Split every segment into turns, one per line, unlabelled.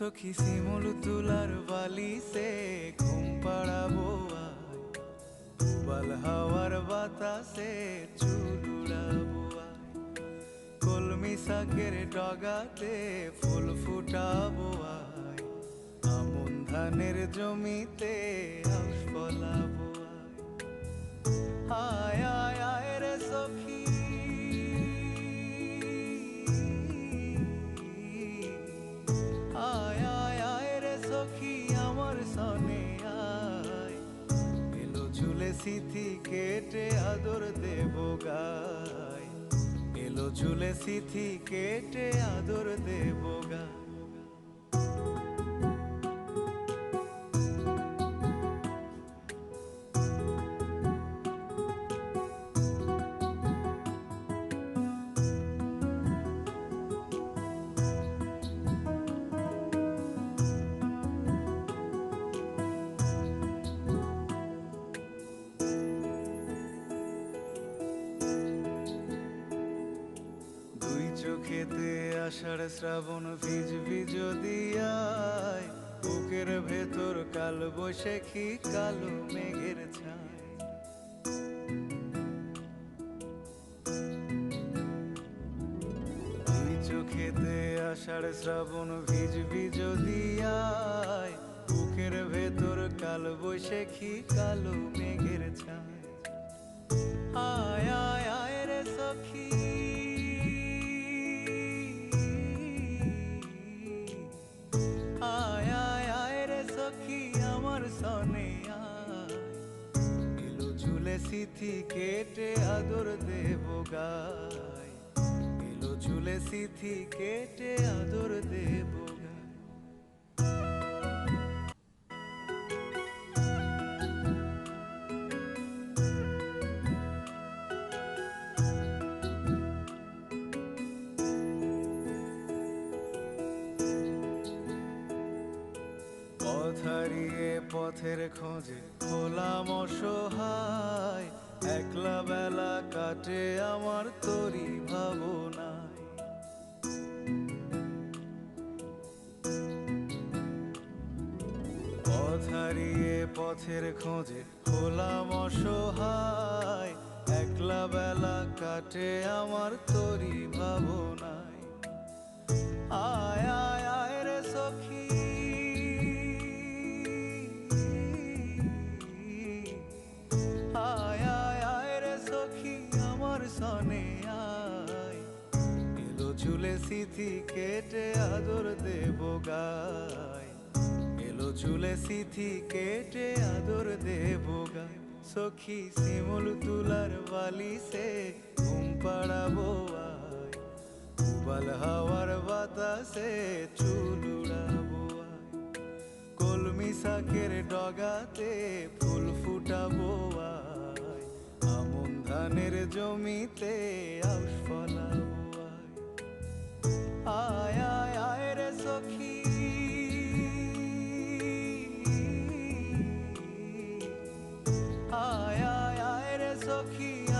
সখী শিমুল তুলার বালি সে ঘুম পাড়াবো হাওয়ার বাতাসে চুলুড়াবো আয় কলমি শাকের ডগাতে ফুল ফুটাবো আয় আমন ধানের জমিতে আউশ ফলাবো আয় সিথি কেটে আদর দেব গায়। এলো চুলে সিথি কেটে আদর দেব গায়। আষাঢ় শ্রাবণ ভিজবি যদি আয় বুকের ভেতর কাল বৈশাখী কালো মেঘের ছায় চোখেতে আষাঢ় শ্রাবণ ভিজবি যদি আয় বুকের ভেতর কাল বৈশাখী কালো মেঘের ছায় সিথি কেটে আদর দেব গায়। এলো ঝুলে সিথি কেটে আদর দেব পথের খোঁজে খোলাম অসহায়। একলা বেলা কাটে আমার তরি ভাবনায়। পথ হারিয়ে পথের খোঁজে হলাম অসহায়। একলা বেলা কাটে আমার তরি ভাবনায়। আয় সিথি কেটে আদর দেব গায়। এলো চুলে সিথি কেটে আদর দেব গায়। সখী শিমুল তুলার বালি সে ঘুম পাড়াবো উবাল হাওয়ার বাতাসে চুল উড়াবো কলমি শাকের ডগাতে ফুল ফুটাবো আয়। আমন ধানের জমিতে আউশ ফলাবো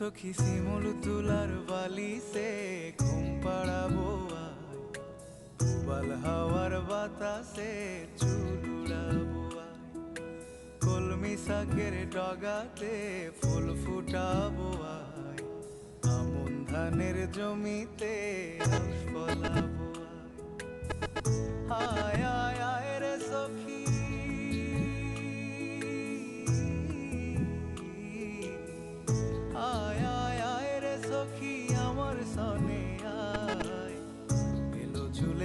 সখী শিমুল তুলার বালি সে ঘুম পাড়াবো আয় হাওয়ার বাতাসে চুলুড়াবো আয় কলমি শাকের ডগাতে ফুল ফুটাবো আয় আমন ধানের জমিতে আউশ ফলাবো আয়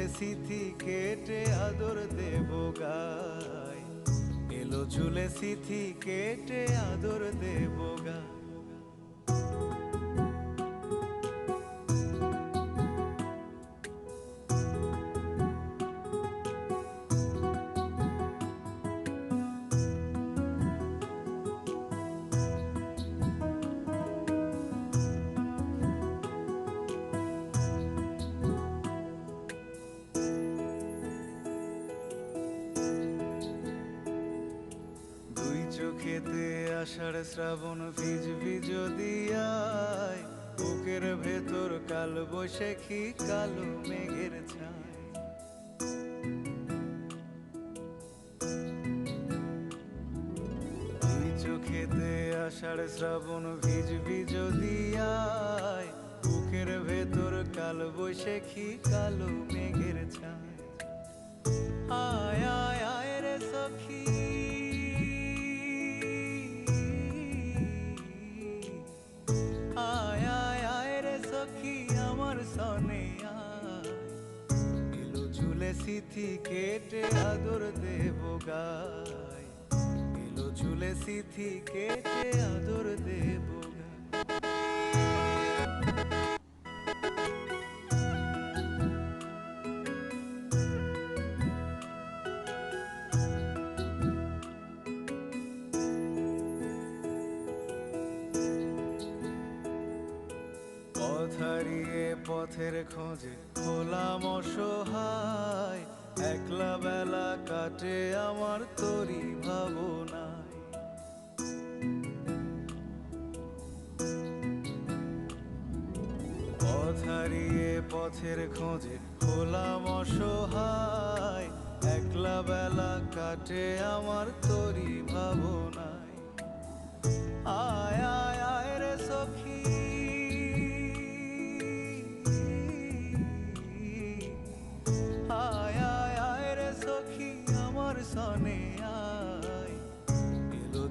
সিথি কেটে আদর দেব গায়। এলো ঝুলে সিথি কেটে আদর দেব গা শ্রাবণ ভিজবি যদি আয় বুকের ভেতর কাল বৈশাখী, কালো মেঘের ছায় চোখেতে আষাঢ় শ্রাবণ ভিজবি যদি আয় বুকের ভেতর কাল বৈশাখী, কালো মেঘের সিথি কেটে আদর দেব গায়। এলো চুলে সিথি কেটে আদর দেব পথ পথের খোঁজে খোলাম অসহায়। একলা বেলা কাটে আমার তরি ভাবনায়। পথ হারিয়ে পথের খোঁজে খোলাম অসহায়। একলা বেলা কাটে আমার তরি ভাবনায়। আয়।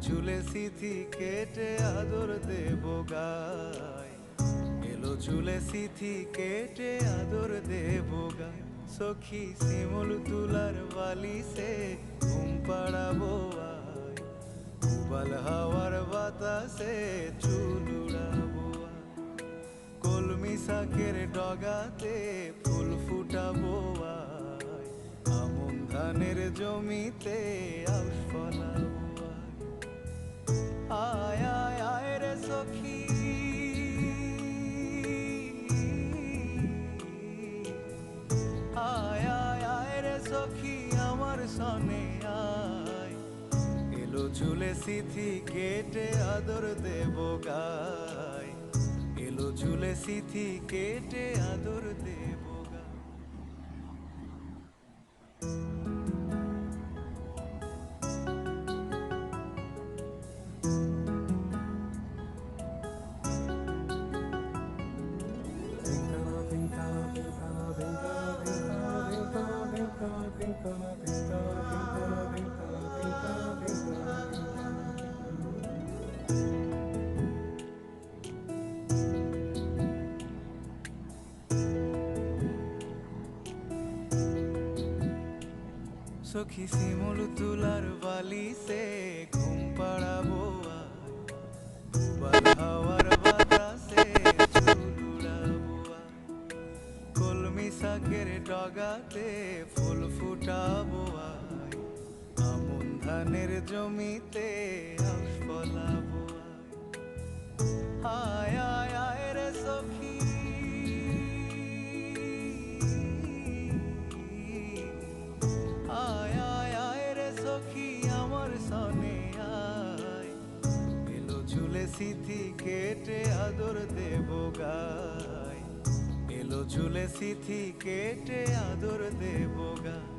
চুলে সিথি কেটে আদর দেব গায় এলো চুলে সিথি কেটে আদর দেব গায় সখী শিমুল তুলার বালিসে ঘুম পাড়াবো আয় উবাল হাওয়ার বাতাসে চুল উড়াবো। কলমি শাকের ডগাতে ফুল ফুটাবো আয়। আমন ধানের জমিতে আউশ আয়। আয় আয় রে সখী আয় আয় আয় রে সখী, আমার সনে আয় এলো চুলে সিথি, কেটে আদর দেব গায় এলো চুলে সিথি, কেটে আদর দেব সখী শিমুল তুলার বালিসে ঘুম পাড়াবো হাওয়ার বাতাসে। কলমি শাকের ডগাতে ফুল ফুটাবো। আমন ধানের জমিতে আউশ ফলাবো। আয় আয় আয় রে সখী সিথি কেটে আদর দেব গায়। এলো চুলে সিথি কেটে আদর দেব গায়।